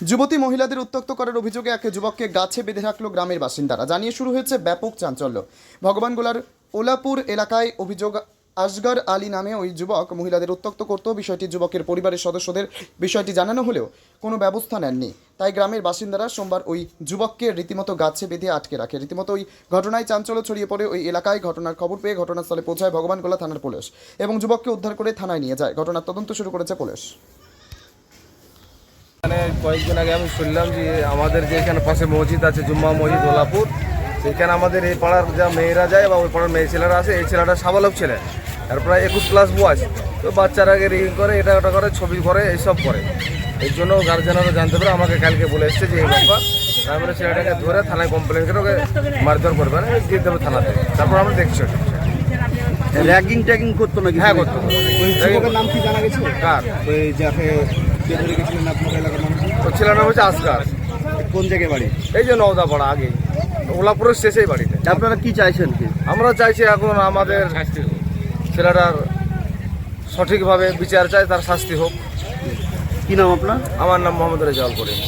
যুবতী মহিলাদের উত্তক্ত করার অভিযোগে এক যুবককে গাছে বেঁধে রাখল গ্রামের বাসিন্দারা। জানিয়ে শুরু হয়েছে ব্যাপক চাঞ্চল্য। ভগবানগোলার ওলাপুর এলাকায় অভিযোগ আসগর আলী নামে ওই যুবক মহিলাদের উত্তক্ত করত বিষয়টি যুবকের পরিবারের সদস্যদের বিষয়টি জানানো হলেও কোনো ব্যবস্থা নেননি। তাই গ্রামের বাসিন্দারা সোমবার ওই যুবককে রীতিমতো গাছে বেঁধে আটকে রাখে। রীতিমতো ওই ঘটনায় চাঞ্চল্য ছড়িয়ে পড়ে ওই এলাকায় ঘটনার খবর পেয়ে ঘটনাস্থলে পৌঁছায় ভগবানগোলা থানার পুলিশ এবং যুবককে উদ্ধার করে থানায় নিয়ে যায়। ঘটনার তদন্ত শুরু করেছে পুলিশ। কয়েকদিন আগে আমি শুনলাম যে আমাদের যে এখানে পাশে মসজিদ আছে জুম্মা মসজিদ ওলাপুর সেখানে আমাদের এই পাড়ার যা মেয়েরা যায় বা ওই পাড়ার মেয়ে ছেলেরা আছে এই ছেলেটা সাবালক ছেলে। আর প্রায় একুশ প্লাস বয়স। তো বাচ্চারাকে রিং করে এটা ওটা করে ছবি করে এইসব করে। এর জন্য গার্জেনরা জানতে পারে আমাকে কালকে বলে এসছে যে এই ব্যাপার। তারপরে ছেলেটাকে ধরে থানায় কমপ্লেন করে ওকে মারধর করবে মানে দিয়ে দেবে থানাতে। তারপর আমরা দেখছি। র্যাগিং ট্যাগিং করতো নাকি হ্যাঁ করতো। নাম কি জানা গেছে? কার? ওই যাকে বেঁধে রেখেছিলেন আপনার এলাকার মানুষ? ওর ছেলের নাম হচ্ছে আসগার কোন জায়গায় বাড়ি? এই যে নওদাপাড়া আগে ওলাপুরের শেষেই বাড়িতে আপনারা কি চাইছেন কি? আমরা চাইছি এখন আমাদের ছেলেটার সঠিকভাবে বিচার চাই তার শাস্তি হোক। কি নাম আপনার? আমার নাম মোহাম্মদ রেজাউল করিম।